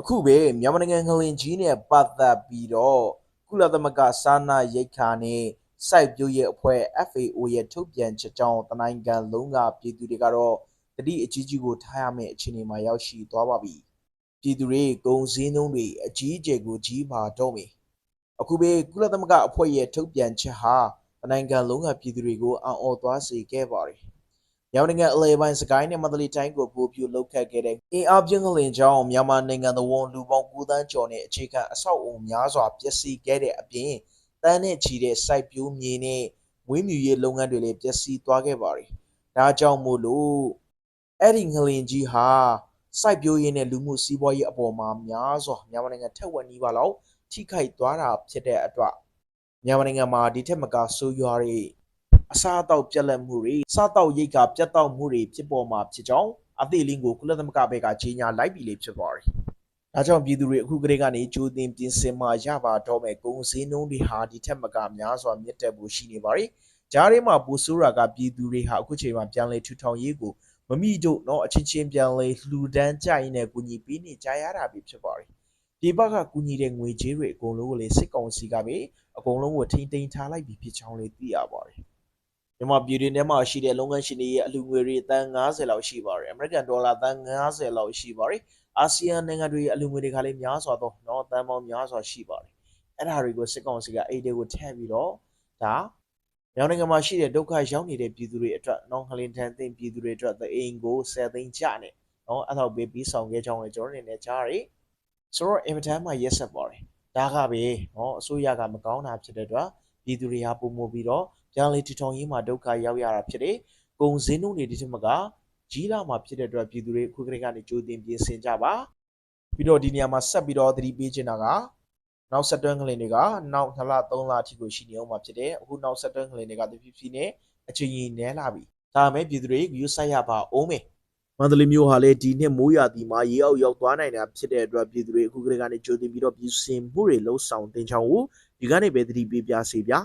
အခုပဲမြန်မာနိုင်ငံငလင်ကြီးနဲ့ပတ်သက်ပြီးတော့ကုလသမဂ္ဂစာနာရိတ်ခါနဲ့စိုက်ပျိုးရေးအဖွဲ့ FAO ရဲ့ထုတ်ပြန်ချက်ကြောင့်တနိုင်ငံလုံးကပြည်သူတွေကတော့တတိအကြီးကြီးကိုထားရမယ့်အခြေအနေမှာရောက်ရှိသွားပါပြီပြည်သူတွေကုန်စည်နှုန်းတွေအကြီးအကျယ်ကိုကြီးပါတော့မယ်အခုပဲကုလသမဂ္ဂအဖွဲ့ရဲ့ထုတ်ပြန်ချက်ဟာတနိုင်ငံလုံးကပြည်သူတွေကိုအံ့ဩသွားစေခဲ့ပါတယ် ရောင်နိုင်ငံအလဲပိုင်းစကိုင်းနဲ့မန္တလေးတိုင်းကိုပို့ပြလောက်ခတ်ခဲ့တဲ့အင်အားပြင်းကလင်ကြောင့်မြန်မာနိုင်ငံသဝန်းလူပေါင်း9တန်းကျော်နဲ့အခြေခံအဆောက်အုံများစွာပျက်စီးခဲ့တဲ့အပြင်တန်းနဲ့ချီတဲ့စိုက်ပျိုးမြေနဲ့မွေးမြူရေးလုပ်ငန်းတွေလည်းပျက်စီးသွားခဲ့ပါတယ်။ဒါကြောင့်မို့လို့အဲ့ဒီငလင်ကြီးဟာစိုက်ပျိုးရေးနဲ့လူမှုစီးပွားရေးအပေါ်မှာများစွာမြန်မာနိုင်ငံထက်ဝက်နီးပါးလောက်ထိခိုက်သွားတာဖြစ်တဲ့အတွက်မြန်မာနိုင်ငံမှာဒီထက်မကဆိုးရွားတဲ့ အစားအသောက်ပြက်လက်မှုတွေစားတောက်ရိတ်ကပြတ်တောက်မှုတွေဖြစ်ပေါ်မှာဖြစ်ကြောင်းအသေးလင်းကိုကုလသမဂ္ဂဘက်ကကြီးညာလိုက်ပြီလေဖြစ်ပါတယ်။ဒါကြောင့်ပြည်သူတွေအခုကလေးကနေကြိုတင်ပြင်ဆင်မှရပါတော့မယ်ကုန်စည်နှုန်းတွေဟာဒီထက်မကများစွာမြင့်တက်ဖို့ရှိနေပါတယ်။ကြားထဲမှာပူဆိုးရာကပြည်သူတွေဟာအခုချိန်မှာပြန်လဲထူထောင်ရေးကိုမမိတို့တော့အချင်းချင်းပြန်လဲလှူဒန်းကြရင်နဲ့ကူညီပေးနေကြရတာပဲဖြစ်ပါတယ်။ဒီဘက်ကကူညီတဲ့ငွေကြေးတွေအကုန်လုံးကိုလေစစ်ကောင်စီကပဲအကုန်လုံးကိုထိမ့်သိမ်းထားလိုက်ပြီဖြစ်ချောင်းလေးသိရပါတယ်။ မြန်မာပြည်တွင်းထဲမှာရှိတဲ့လုပ်ငန်းရှင်တွေရဲ့အလူငွေတွေတန်90လောက်ရှိပါတယ်။ American Dollar တန်90လောက်ရှိပါတယ်။ အာဆီယံနိုင်ငံတွေရဲ့အလူငွေတွေကလည်းများစွာသောเนาะတန်ပေါင်းများစွာရှိပါတယ်။အဲ့ဒါတွေကိုစစ်ကောင်စီကအဲ့ဒီတွေကိုထည့်ပြီးတော့ဒါမြန်မာနိုင်ငံမှာရှိတဲ့ဒုက္ခရောက်နေတဲ့ပြည်သူတွေအတွက်เนาะဟလင်တန်တင်ပြည်သူတွေအတွက်သအိမ်ကို10သိန်းကျနဲ့เนาะအဲ့တော့ပေးပြီးဆောင်ခဲ့ကြောင်းလည်းကျွန်တော်တို့အနေနဲ့ကြားရတယ်။ဆိုတော့အင်မတန်မှရက်ဆက်ပါတယ်။ဒါကပဲเนาะအစိုးရကမကောင်းတာဖြစ်တဲ့အတွက် ပြည်သူတွေဟာပုံမပြီးတော့ပြန်လေထူထောင်ရေးမှာဒုက္ခရောက်ရတာဖြစ်တယ်။ကုံစင်းတို့တွေဒီထက်မကကြီးလာမှာဖြစ်တဲ့အတွက်ပြည်သူတွေအခုကလေးကနေကြိုတင်ပြင်ဆင်ကြပါ။ပြီးတော့ဒီနေရာမှာဆက်ပြီးတော့သတိပေးချင်တာကနောက်ဆက်တွဲငလင်တွေကနောက်2လ3လအထိကိုရှိနေအောင်မှာဖြစ်တယ်။အခုနောက်ဆက်တွဲငလင်တွေကတဖြည်းဖြည်းနဲ့အချိန်ကြီးနည်းလာပြီ။ဒါပေမဲ့ပြည်သူတွေယူဆိုင်ရပါအောင်မယ်။ မန္တလေးမြို့ဟာလေဒီနှစ်မိုးရာသီမှာရေအောက်ရောက်သွားနိုင်တာဖြစ်တဲ့အတွက်ပြည်သူတွေအခုကလေးကနေကြိုတင်ပြီးတော့ပြင်ဆင်မှုတွေလှုပ်ဆောင်တင်ချောင်းကိုဒီကနေပဲသတိပေးပြစေဗျာ။